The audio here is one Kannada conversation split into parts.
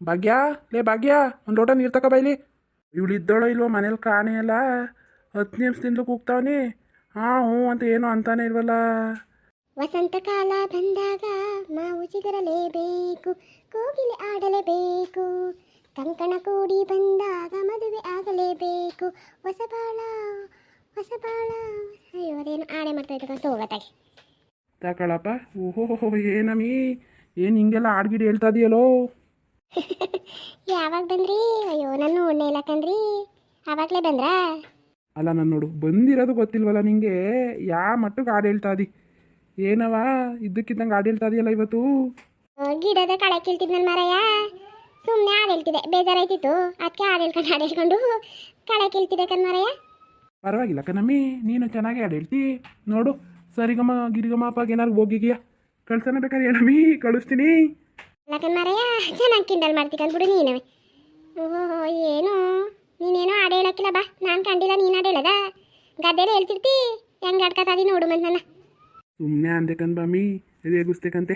ಭಾಗ್ಯ ಲೇ ಭಾಗ್ಯ ಒಂದು ಲೋಟ ನೀರು ತಕ ಬೈಲಿ. ಇವಳು ಇದ್ದೋಳೋ ಇಲ್ವೋ ಮನೇಲಿ ಕಾಣೆ ಅಲ್ಲ ಹತ್ತು ನಿಮಿಷದಿಂದ ಕೂಗ್ತಾವನಿ. ಹಾಂ ಹ್ಞೂ ಅಂತ ಏನೋ ಅಂತಾನೆ ಇಲ್ವಲ್ಲ. ವಸಂತ ಕಾಲ ಬಂದಾಗ ಮಾವು ಚಿಗರಲೇಬೇಕು ಕೋಗಿಲೆ ಆಡಲೇಬೇಕು. ಕಂಕಣ ಕೂಡಿ ಬಂದಾಗ ಮದುವೆ ಆಗಲೇಬೇಕು. ಹೊಸ ಹೊಸಬಾಳ. ಹೊಸ ಬಾಳ ಅಯ್ಯೋ ಅದೇನು ಆಣೆ ಮಾಡ್ತಾ ಇದ್ದ ಹೋಗತ್ತಾಗಿ ತಗೊಳಪ್ಪ. ಓಹೋ ಏನಮ್ಮಿ ಏನು ಹಿಂಗೆಲ್ಲ ಆಡ್ಗಿಡಿ ಹೇಳ್ತಾ ಇದೆಯಲ್ಲೋ. ಯಾವಾಗ ಬಂದ್ರಿ? ಅಯ್ಯೋ ನನ್ನ ಉಣ್ಣೆ ಇಲ್ಲ ಕಣ್ರಿ. ಆವಾಗಲೇ ಬಂದ್ರಾ? ಅಲ್ಲ ನಾನು ನೋಡು ಬಂದಿರೋದು ಗೊತ್ತಿಲ್ವಲ್ಲ ನಿಂಗೆ? ಯಾ ಮಟ್ಟಕ್ಕೆ ಹಾಡು ಹೇಳ್ತಾ ಇದಿ? ಏನವ? ಇದ್ದಕ್ಕಿದ್ದಂಗೆ ಗಾಡಿ ಹೇಳ್ತಾ ಇದೆಯಲ್ಲ ಇವತ್ತು? ಆ, ಗಿಡದ ಕಳೆ ಕೀಳ್ತಿದ್ ನನ್ ಮರಯ್ಯ ಸುಮ್ಮನೆ ಹಾಡು ಹೇಳ್ತಿದೆ ಬೇಜಾರಾಯ್ತಿತ್ತು. ಅದಕ್ಕೆ ಹಾಡು ಹೇಳ್ಕೊಂಡು ಹಾಡು ಹೇಳ್ಕೊಂಡು ಕಳೆ ಕೇಳ್ತಿದೆ ಕಣ್ ಮರಯ್ಯ ಪರವಾಗಿಲ್ಲ ಕಣಮ್ಮಿ ನೀನು ಚೆನ್ನಾಗಿ ಹಾಡು ಹೇಳ್ತಿ. ನೋಡು ಸರಿಗಮ ಗಿರಿಗಮ ಅಪ್ಪಾಗ ಏನಾರು ಹೋಗಿದ್ಯಾ? ಕಳ್ಸನ ಬೇಕಾದ್ರೆ ಹೇಳಮ್ಮಿ ಕಳಿಸ್ತೀನಿ. ಲಕ್ಕನ್ ಮರೆಯ ಚೆನ್ನಾಗಿ ಕಿಂಡಲ್ ಮಾಡ್ತಿಕನ್ ಬಿಡು ನೀನವೇ ಓಹೋ ಏನು? ನೀನೇನೋ ಹಾಡು ಹೇಳಕ್ಕಿಲ್ಲ ಬಾ. ನಾನು ಕಂಡಿಲ್ಲ ನೀನು ಹಾಡು ಹೇಳದ? ಗದ್ದೆಲೆ ಹೇಳ್ತಿರ್ತಿ ಹೆಂಗೆ ಆಡ್ಕತ್ತಾದಿ ನೋಡು ಮತ್ತೆ ನನ್ನ ಸುಮ್ಮನೆ ಅಂದೆ ಕಣ್ಬಮ್ಮಿ ರೇಗಿಸ್ತೇಕಂತೆ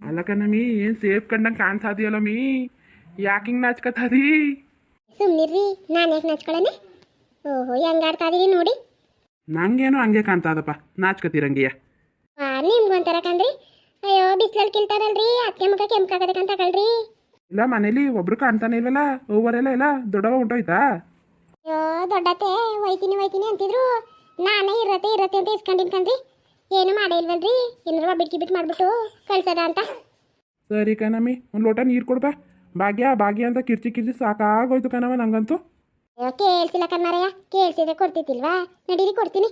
ಅಲ್ಲ ಕಣಮ್ಮಿ ಏನು ಸೇಫ್ ಕಂಡಂಗೆ ಕಾಣ್ತಾ ಮೀ ಯಾಕೆ ಹಿಂಗೆ ನಾಚ್ಕತ್ತಾದಿ ಸುಮ್ಮನಿರ್ರಿ ನಾನು ಯಾಕೆ ನಚ್ಕೊಳ್ಳೇನೆ ಓಹೋ ಹೆಂಗೆ ಆಡ್ತಾದೀರಿ ನೋಡಿ. ನಂಗೇನು ಹಂಗೆ ಕಾಣ್ತಾದಪ್ಪ ನಾಚ್ಕತಿರಂಗೆಯ? ನಿಮ್ಗೊಂಥರ ಕಂದ್ರಿ ಅಯ್ಯೋ ಬಿಸಿಲಲ್ಲಿ ಕಿಲ್ತಾರಲ್ರಿ? ಅದಕ್ಕೆ ಮುಖ ಅಂತ ಕಳ್ರಿ ಇಲ್ಲ ಮನೇಲಿ ಒಬ್ರು ಕಾಣ್ತಾನೆ ಇಲ್ವಲ್ಲ ಓವರೆಲ್ಲ ಇಲ್ಲ ದೊಡ್ಡವ ಹೊಂಟೋಯ್ತಾ ಅಯ್ಯೋ ದೊಡ್ಡತೆ ಒಯ್ತೀನಿ ಒಯ್ತೀನಿ ಅಂತಿದ್ರು. ನಾನೇ ಇರತ್ತೆ ಇರತ್ತೆ ಅಂತ ಇಸ್ಕೊಂಡಿನ್ ಕಣ್ರಿ. ಏನು ಮಾಡೇ ಇಲ್ವಲ್ರಿ? ಏನಾರು ಬಿಟ್ಕಿ ಬಿಟ್ಟು ಮಾಡ್ಬಿಟ್ಟು ಕಳ್ಸದ ಅಂತ. ಸರಿ ಕಣಮ್ಮಿ ಒಂದು ಲೋಟ ನೀರು ಕೊಡ್ಬಾ ಭಾಗ್ಯ ಭಾಗ್ಯ ಅಂತ ಕಿರ್ಚಿ ಕಿರ್ಚಿ ಸಾಕಾಗೋಯ್ತು ಕಣವ ನಂಗಂತೂ. ಅಯ್ಯೋ ಕೇಳ್ಸಿಲ್ಲ ಕಣ್ಮಾರಯ್ಯ ಕೇಳ್ಸಿದ್ರೆ ಕೊಡ್ತಿತ್ತಿಲ್ವಾ ನಡೀರಿ ಕೊಡ್ತೀನಿ.